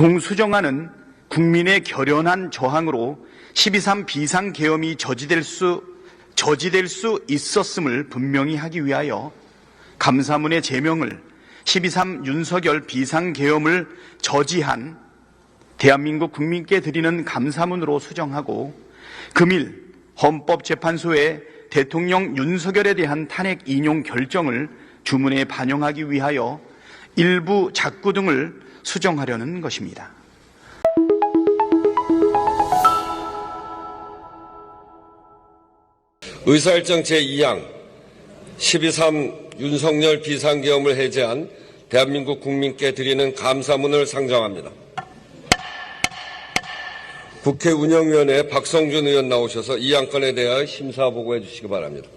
동수정안은 국민의 결연한 저항으로 12.3 비상계엄이 저지될 수, 저지될 수 있었음을 분명히 하기 위하여 감사문의 제명을 12.3 윤석열 비상계엄을 저지한 대한민국 국민께 드리는 감사문으로 수정하고 금일 헌법재판소의 대통령 윤석열에 대한 탄핵 인용 결정을 주문에 반영하기 위하여 일부 작구 등을 수정하려는 것입니다. 의사일정 제2항 12.3 윤석열 비상계엄을 해제한 대한민국 국민께 드리는 감사문을 상정합니다. 국회 운영위원회 박성준 의원 나오셔서 이 안건에 대하여 심사 보고해 주시기 바랍니다.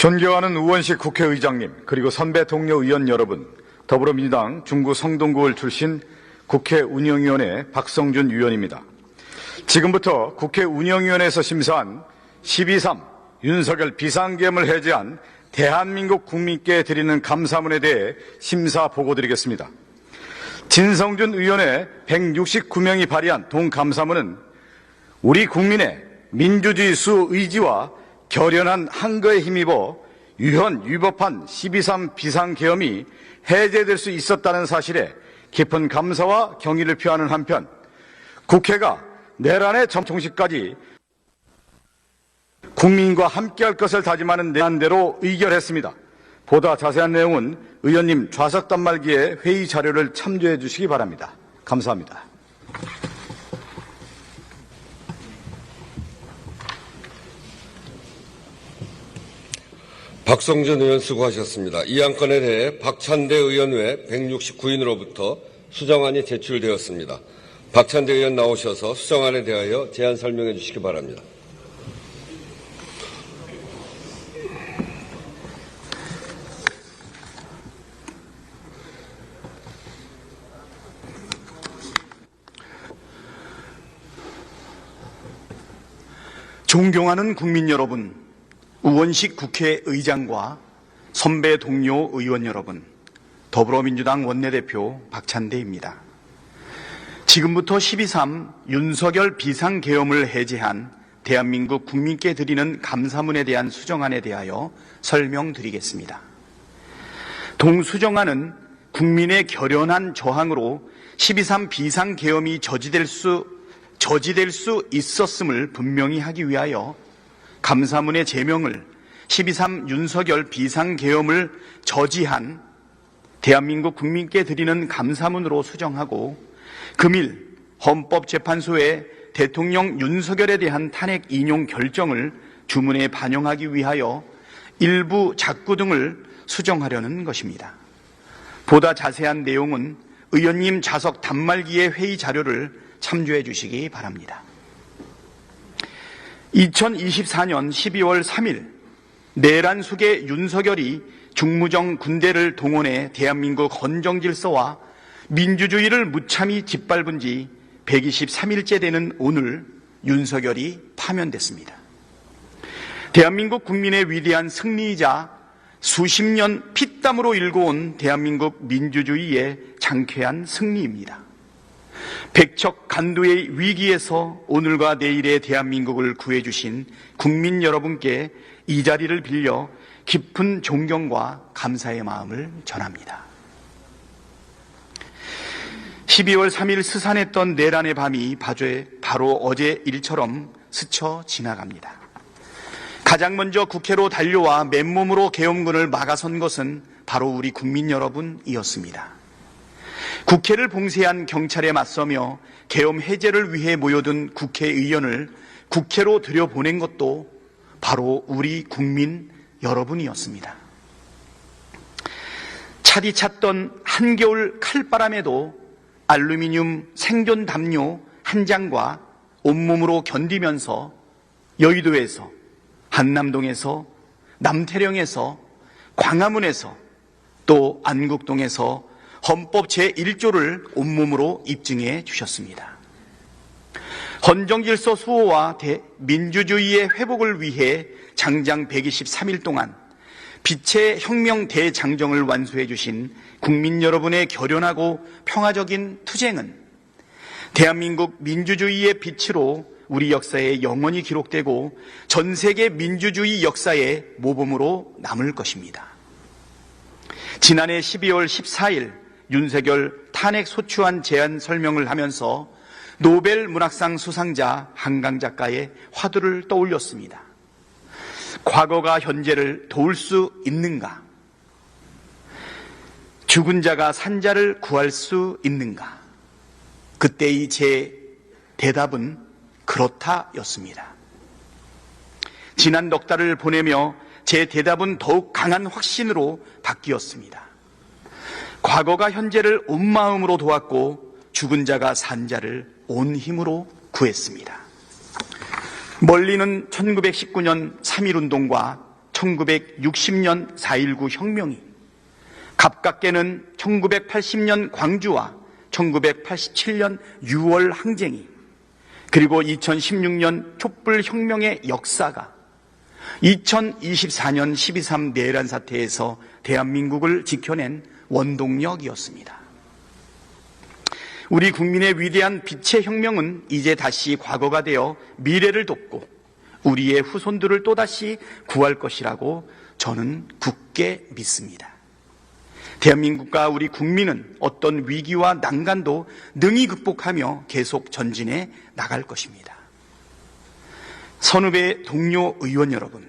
존경하는 우원식 국회의장님, 그리고 선배 동료 의원 여러분, 더불어민주당 중구 성동구을 출신 국회 운영위원회 박성준 위원입니다. 지금부터 국회 운영위원회에서 심사한 12.3 윤석열 비상계엄을 해제한 대한민국 국민께 드리는 감사문에 대해 심사 보고 드리겠습니다. 진성준 의원의 169명이 발의한 동감사문은 우리 국민의 민주주의 수 의지와 결연한 한거에 힘입어 유현 위법한 12.3 비상계엄이 해제될 수 있었다는 사실에 깊은 감사와 경의를 표하는 한편 국회가 내란의 점통식까지 국민과 함께할 것을 다짐하는 내란대로 의결했습니다. 보다 자세한 내용은 의원님 좌석 단말기에 회의 자료를 참조해 주시기 바랍니다. 감사합니다. 박성준 의원 수고하셨습니다. 이 안건에 대해 박찬대 의원 외 169인으로부터 수정안이 제출되었습니다. 박찬대 의원 나오셔서 수정안에 대하여 제안 설명해 주시기 바랍니다. 존경하는 국민 여러분, 우원식 국회의장과 선배 동료 의원 여러분, 더불어민주당 원내대표 박찬대입니다. 지금부터 12.3 윤석열 비상계엄을 해제한 대한민국 국민께 드리는 감사문에 대한 수정안에 대하여 설명드리겠습니다. 동수정안은 국민의 결연한 저항으로 12.3 비상계엄이 저지될 수, 저지될 수 있었음을 분명히 하기 위하여 감사문의 제명을 12.3 윤석열 비상계엄을 저지한 대한민국 국민께 드리는 감사문으로 수정하고 금일 헌법재판소의 대통령 윤석열에 대한 탄핵 인용 결정을 주문에 반영하기 위하여 일부 작구 등을 수정하려는 것입니다. 보다 자세한 내용은 의원님 좌석 단말기의 회의 자료를 참조해 주시기 바랍니다. 2024년 12월 3일 내란 속의 윤석열이 중무정 군대를 동원해 대한민국 헌정 질서와 민주주의를 무참히 짓밟은 지 123일째 되는 오늘 윤석열이 파면됐습니다. 대한민국 국민의 위대한 승리이자 수십 년 피땀으로 일궈온 대한민국 민주주의의 장쾌한 승리입니다. 백척 간도의 위기에서 오늘과 내일의 대한민국을 구해주신 국민 여러분께 이 자리를 빌려 깊은 존경과 감사의 마음을 전합니다. 12월 3일 스산했던 내란의 밤이 바로 어제 일처럼 스쳐 지나갑니다. 가장 먼저 국회로 달려와 맨몸으로 계엄군을 막아선 것은 바로 우리 국민 여러분이었습니다. 국회를 봉쇄한 경찰에 맞서며 계엄 해제를 위해 모여든 국회의원을 국회로 들여보낸 것도 바로 우리 국민 여러분이었습니다. 차디 찼던 한겨울 칼바람에도 알루미늄 생존 담요 한 장과 온몸으로 견디면서 여의도에서 한남동에서 남태령에서 광화문에서 또 안국동에서 헌법 제1조를 온몸으로 입증해 주셨습니다. 헌정질서 수호와 대- 민주주의의 회복을 위해 장장 123일 동안 빛의 혁명 대장정을 완수해 주신 국민 여러분의 결연하고 평화적인 투쟁은 대한민국 민주주의의 빛으로 우리 역사에 영원히 기록되고 전 세계 민주주의 역사의 모범으로 남을 것입니다. 지난해 12월 14일 윤석열 탄핵 소추안 제안 설명을 하면서 노벨 문학상 수상자 한강 작가의 화두를 떠올렸습니다. 과거가 현재를 도울 수 있는가? 죽은 자가 산자를 구할 수 있는가? 그때의 제 대답은 그렇다였습니다. 지난 넉 달을 보내며 제 대답은 더욱 강한 확신으로 바뀌었습니다. 과거가 현재를 온 마음으로 도왔고 죽은 자가 산 자를 온 힘으로 구했습니다. 멀리는 1919년 3.1운동과 1960년 4.19 혁명이 가깝게는 1980년 광주와 1987년 6월 항쟁이 그리고 2016년 촛불혁명의 역사가 2024년 12.3 내란 사태에서 대한민국을 지켜낸 원동력이었습니다. 우리 국민의 위대한 빛의 혁명은 이제 다시 과거가 되어 미래를 돕고 우리의 후손들을 또다시 구할 것이라고 저는 굳게 믿습니다. 대한민국과 우리 국민은 어떤 위기와 난간도 능히 극복하며 계속 전진해 나갈 것입니다. 선후배 동료 의원 여러분,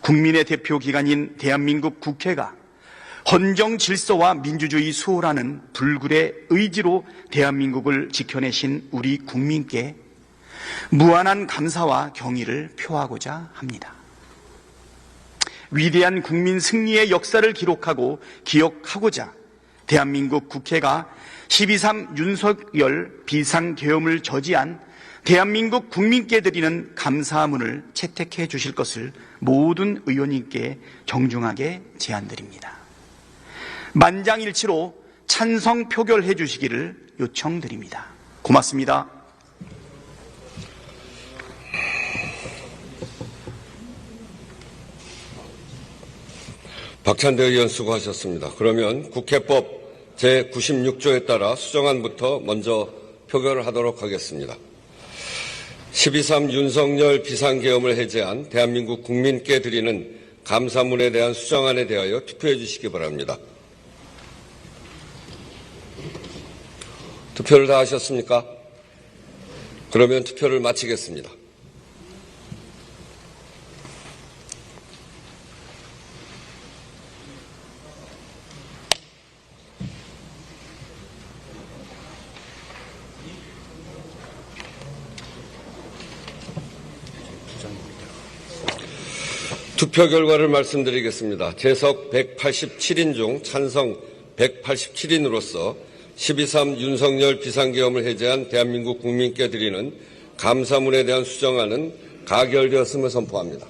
국민의 대표 기관인 대한민국 국회가 헌정 질서와 민주주의 수호라는 불굴의 의지로 대한민국을 지켜내신 우리 국민께 무한한 감사와 경의를 표하고자 합니다. 위대한 국민 승리의 역사를 기록하고 기억하고자 대한민국 국회가 12.3 윤석열 비상계엄을 저지한 대한민국 국민께 드리는 감사문을 채택해 주실 것을 모든 의원님께 정중하게 제안드립니다. 만장일치로 찬성 표결해 주시기를 요청드립니다. 고맙습니다. 박찬대 의원 수고하셨습니다. 그러면 국회법 제96조에 따라 수정안부터 먼저 표결을 하도록 하겠습니다. 12.3 윤석열 비상계엄을 해제한 대한민국 국민께 드리는 감사문에 대한 수정안에 대하여 투표해 주시기 바랍니다. 투표를 다 하셨습니까? 그러면 투표를 마치겠습니다. 투표 결과를 말씀드리겠습니다. 재석 187인 중 찬성 187인으로서 12.3 윤석열 비상계엄을 해제한 대한민국 국민께 드리는 감사문에 대한 수정안은 가결되었음을 선포합니다.